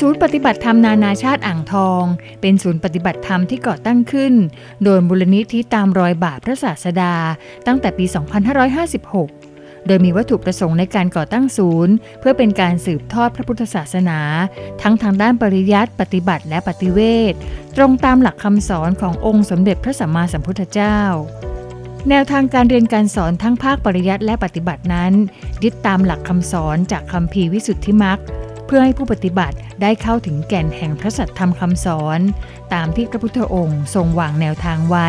ศูนย์ปฏิบัติธรรมนานาชาติอ่างทอง เป็นศูนย์ปฏิบัติธรรมที่ก่อตั้งขึ้น โดยมูลนิธิตามรอยบาทพระศาสดา ตั้งแต่ปี 2556 โดยมีวัตถุประสงค์ในการก่อตั้งศูนย์ เพื่อเป็นการสืบทอดพระพุทธศาสนา ทั้งทางด้านปริยัติปฏิบัติและปฏิเวทตรงตามหลักคำสอนขององค์สมเด็จพระสัมมาสัมพุทธเจ้าแนวทางการเรียนการสอนทั้งภาคปริยัติและปฏิบัตินั้น ยึดตามหลักคำสอนจากคำพีวิสุทธิมรรค พื่อให้ผู้ปฏิบัติได้เข้าถึงแก่นแห่งพระสัทธรรมคำสอน ตามที่พระพุทธองค์ทรงวางแนวทางไว้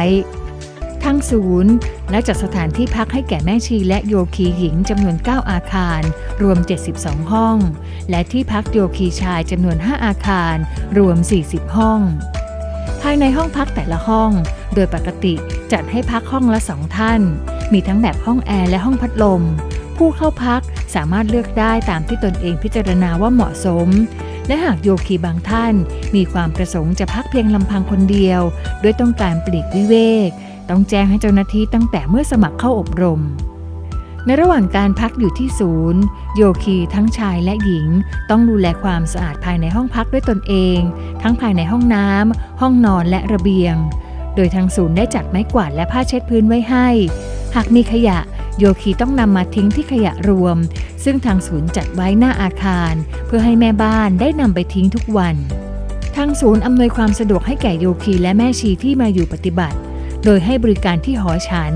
ทั้งศูนย์และจัดสถานที่พักให้แก่แม่ชีและโยคีหญิงจำนวน 9 อาคาร รวม 72 ห้อง และที่พักโยคีชายจำนวน 5 อาคาร รวม 40 ห้อง ภายในห้องพักแต่ละห้อง โดยปกติจัดให้พักห้องละสองท่าน มีทั้งแบบห้องแอร์และห้องพัดลม ผู้เข้าพักสามารถเลือกได้ตามที่ตนเองพิจารณาว่าเหมาะสม และหากโยคีบางท่านมีความประสงค์จะพักเพียงลำพังคนเดียว ด้วยต้องการปลีกวิเวก ต้องแจ้งให้เจ้าหน้าที่ตั้งแต่เมื่อสมัครเข้าอบรม ในระหว่างการพักอยู่ที่ศูนย์ โยคีทั้งชายและหญิง ต้องดูแลความสะอาดภายในห้องพักด้วยตนเอง ทั้งภายในห้องน้ำห้องนอนและระเบียง โดยทางศูนย์ได้จัดไม้กวาดและผ้าเช็ดพื้นไว้ให้ หากมีขยะ โยคีต้องนำมาทิ้งที่ขยะรวม ซึ่งทางศูนย์จัดไว้หน้าอาคาร เพื่อให้แม่บ้านได้นำไปทิ้งทุกวัน ทางศูนย์อำนวยความสะดวกให้แก่โยคีและแม่ชีที่มาอยู่ปฏิบัติ โดยให้บริการที่หอฉัน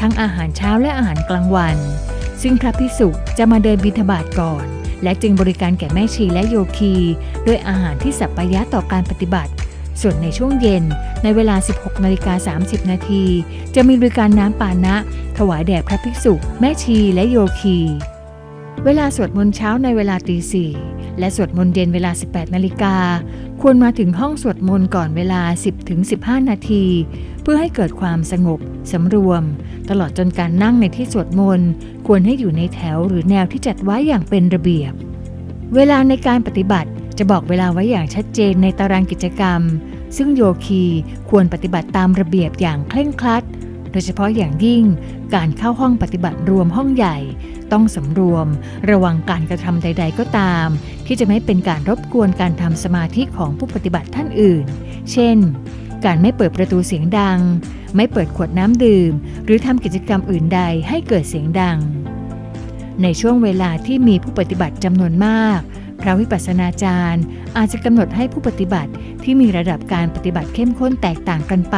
ทั้งอาหารเช้าและอาหารกลางวัน ซึ่งพระพิสุจะมาเดินบิณฑบาตก่อน และจึงบริการแก่แม่ชีและโยคีด้วยอาหารที่สัปปายะต่อการปฏิบัติส่วนในช่วงเย็นในเวลา 16 นาฬิกา 30 นาที จะมีบริการน้ำปานะ ถวายแด่พระภิกษุ แม่ชีและโยคี เวลาสวดมนต์เช้าในเวลาตีสี่และสวดมนต์เย็นเวลา 18 นาฬิกา ควรมาถึงห้องสวดมนต์ก่อนเวลา 10ถึง15 นาที เพื่อให้เกิดความสงบสำรวม ตลอดจนการนั่งในที่สวดมนต์ควรให้อยู่ในแถวหรือแนวที่จัดไว้อย่างเป็นระเบียบ เวลาในการปฏิบัติจะบอกเวลาไว้อย่างชัดเจนในตารางกิจกรรม ซึ่งโยคีควรปฏิบัติตามระเบียบอย่างเคร่งครัดโด ยเฉพาะอย่างยิ่งการเข้าห้องปฏิบัติรวมห้องใหญ่ ต้องสำรวม ระวังการกระทำใด ๆ ก็ตาม ที่จะไม่เป็นการรบกวนการทำสมาธิของผู้ปฏิบัติท่านอื่น เช่น การไม่เปิดประตูเสียงดัง ไม่เปิดขวดน้ำดื่ม หรือทำกิจกรรมอื่นใดให้เกิดเสียงดัง ในช่วงเวลาที่มีผู้ปฏิบัติจำนวนมาก พระวิปัสสนาจารย์ อาจจะกำหนดให้ผู้ปฏิบัติที่มีระดับการปฏิบัติเข้มข้นแตกต่างกันไป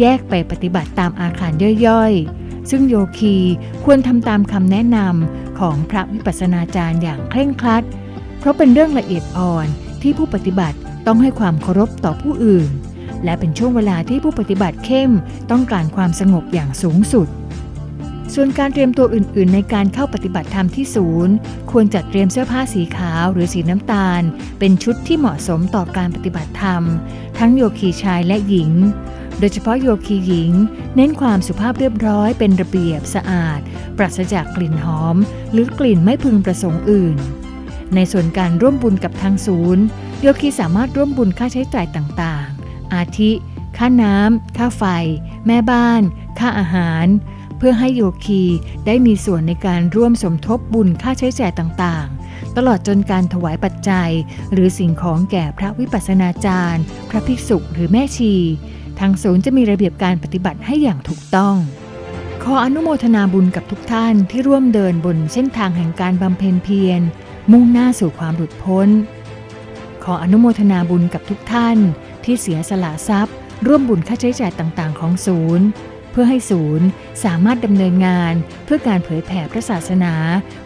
แยกไปปฏิบัติตามอาคารย่อยๆ ซึ่งโยคีควรทำตามคำแนะนำของพระวิปัสสนาจารย์อย่างเคร่งครัด เพราะเป็นเรื่องละเอียดอ่อนที่ผู้ปฏิบัติต้องให้ความเคารพต่อผู้อื่น และเป็นช่วงเวลาที่ผู้ปฏิบัติเข้มต้องการความสงบอย่างสูงสุด ส่วนการเตรียมตัวอื่น ๆ ในการเข้าปฏิบัติธรรมที่ศูนย์ ควรจัดเตรียมเสื้อผ้าสีขาวหรือสีน้ำตาล เป็นชุดที่เหมาะสมต่อการปฏิบัติธรรม ทั้งโยคีชายและหญิง โดยเฉพาะโยคีหญิง เน้นความสุภาพเรียบร้อยเป็นระเบียบสะอาด ปราศจากกลิ่นหอม หรือกลิ่นไม่พึงประสงค์อื่น ในส่วนการร่วมบุญกับทางศูนย์ โยคีสามารถร่วมบุญค่าใช้จ่ายต่าง ๆ อาทิ ค่าน้ำค่าไฟ แม่บ้าน ค่าอาหาร เพื่อให้โยคีได้มีส่วนในการร่วมสมทบบุญค่าใช้จ่ายต่างๆ ตลอดจนการถวายปัจจัย หรือสิ่งของแก่พระวิปัสสนาจารย์ พระภิกษุหรือแม่ชี ทางศูนย์จะมีระเบียบการปฏิบัติให้อย่างถูกต้องขออนุโมทนาบุญกับทุกท่านที่ร่วมเดินบนเส้นทางแห่งการบำเพ็ญเพียร มุ่งหน้าสู่ความหลุดพ้น ขออนุโมทนาบุญกับทุกท่านที่เสียสละทรัพย์ ร่วมบุญค่าใช้จ่ายต่างๆ ของศูนย์ เพื่อให้ศูนย์สามารถดำเนินงานเพื่อการเผยแผ่พระศาสนา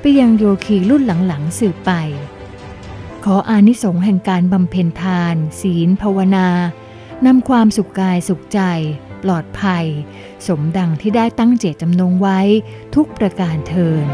ไปยังโยคีรุ่นหลังๆสืบไป ขออานิสงส์แห่งการบำเพ็ญทาน ศีล ภาวนานำความสุขกายสุขใจ ปลอดภัย สมดังที่ได้ตั้งเจตจำนงไว้ทุกประการเทิน